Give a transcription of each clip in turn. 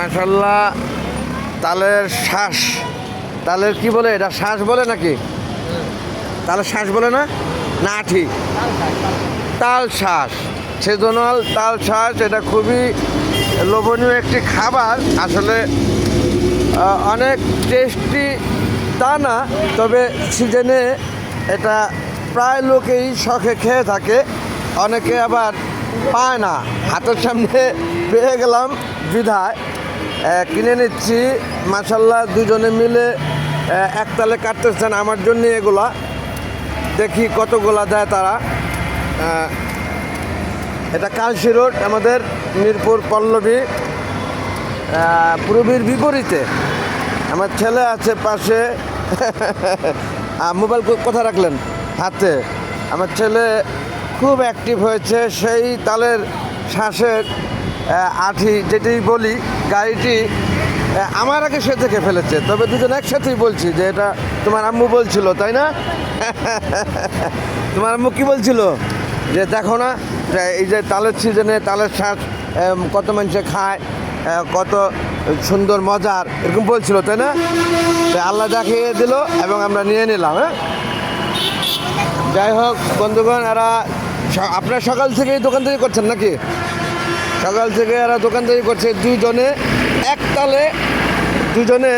মাসাল্লাহ তালের শ্বাস। তালের কি বলে এটা, শ্বাস বলে নাকি? তালের শ্বাস বলে না? না আঠি তাল শ্বাস। সেজনাল তাল শ্বাস, এটা খুবই লোভনীয় একটি খাবার। আসলে অনেক টেস্টি তা না, তবে সিজনে এটা প্রায় লোকেই শখে খেয়ে থাকে। অনেকে আবার পায় না। হাতের সামনে পেয়ে গেলাম বিধায়। কিনে নিচ্ছি। মাসাল্লাহ দুজনে মিলে একতালে কাটতেছেন আমার জন্য এগুলা। দেখি কতগুলা দেয় তারা। এটা কালশি রোড, আমাদের মিরপুর পল্লবী। পূর্বীর বিপরীতে। আমার ছেলে আছে পাশে। মোবাইল কথা রাখলেন? হাতে। আমার ছেলে খুব অ্যাক্টিভ হয়েছে, সেই তালের শ্বাসের আঠি যেটি বলি গাড়িটি আমার আগে সে থেকে ফেলেছে তবে দুজন একসাথেই বলছি যে এটা তোমার আম্মু বলছিল তাই না? তোমার আম্মু কি বলছিল? যে দেখো না এই যে তালের সিজনে তালের এম, কত মানুষে খায় কত সুন্দর মজার এরকম বলছিল তাই না? আল্লাহ দেখিয়ে দিল এবং আমরা নিয়ে নিলাম হ্যাঁ? যাই হোক বন্ধুগণ এরা আপনারা সকাল থেকেই দোকানদারি করছেন নাকি? সকাল থেকে এরা দোকানদারি করছে দুজনে এক তালে দুজনে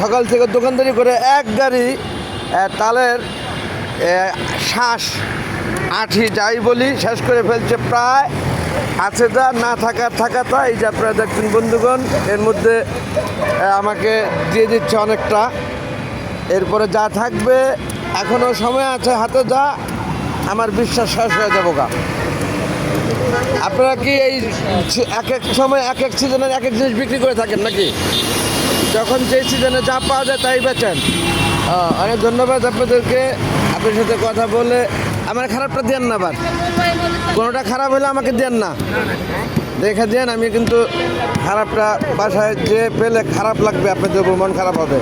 সকাল থেকে দোকানদারি করে এক গাড়ি তালের শ্বাস, আঠি যাই বলি, শেষ করে ফেলছে প্রায়, আছে যা, না থাকার থাকা তা, এই যে আপনারা দেখছেন বন্ধুগণ, এর মধ্যে আমাকে দিয়ে দিচ্ছে অনেকটা। এরপরে যা থাকবে এখনও সময় আছে হাতে যা, আমার বিশ্বাস শেষ হয়ে যাব গা। আপনারা কি এই এক এক সময় এক এক সিজনের এক এক জিনিস বিক্রি করে থাকেন নাকি? যখন যে সিজনে যা পাওয়া যায় তাই বেচেন। আহ, অনেক ধন্যবাদ আপনাদেরকে। আপনার সাথে কথা বলে আমার খারাপটা দেন না আবার। কোনোটা খারাপ হলে আমাকে দেন না। দেখে দেন আমি কিন্তু খারাপটা বাসায় যে পেলে খারাপ লাগবে আপনাদের উপর মন খারাপ হবে।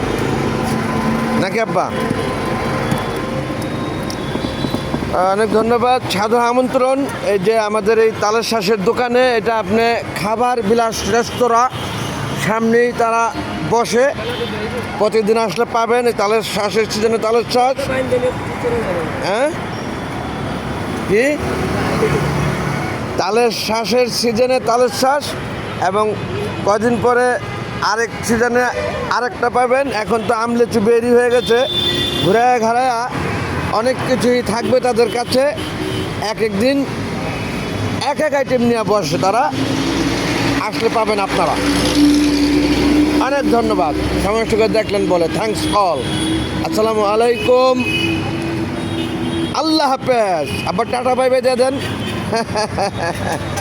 নাকি আব্বা? অনেক ধন্যবাদ। সাধু আমন্ত্রণ, এই যে আমাদের এই তালের শ্বাসের দোকানে এটা আপনি খাবার বিলাস রেস্তোরাঁ সামনেই তারা বসে। প্রতিদিন আসলে পাবেন এই তালের শ্বাসের সিজনে তালের শ্বাস হ্যাঁ? কি? তালের শ্বাসের সিজনে তালের শ্বাস এবং কদিন পরে আরেক সিজনে আরেকটা পাবেন। এখন তো আমলেচু বেরি হয়ে গেছে। ঘুরে ঘাড়ায়া অনেক কিছুই থাকবে তাদের কাছে। এক এক দিন, এক এক আইটেম নিয়ে বসে তারা। আসলে পাবেন আপনারা। অনেক ধন্যবাদ। সমস্যাকে দেখলেন বলে থ্যাংকস অল আসসালামু আলাইকুম। আল্লাহ হাফেজ। আবার টাটা বাই বাই দিয়ে দেন।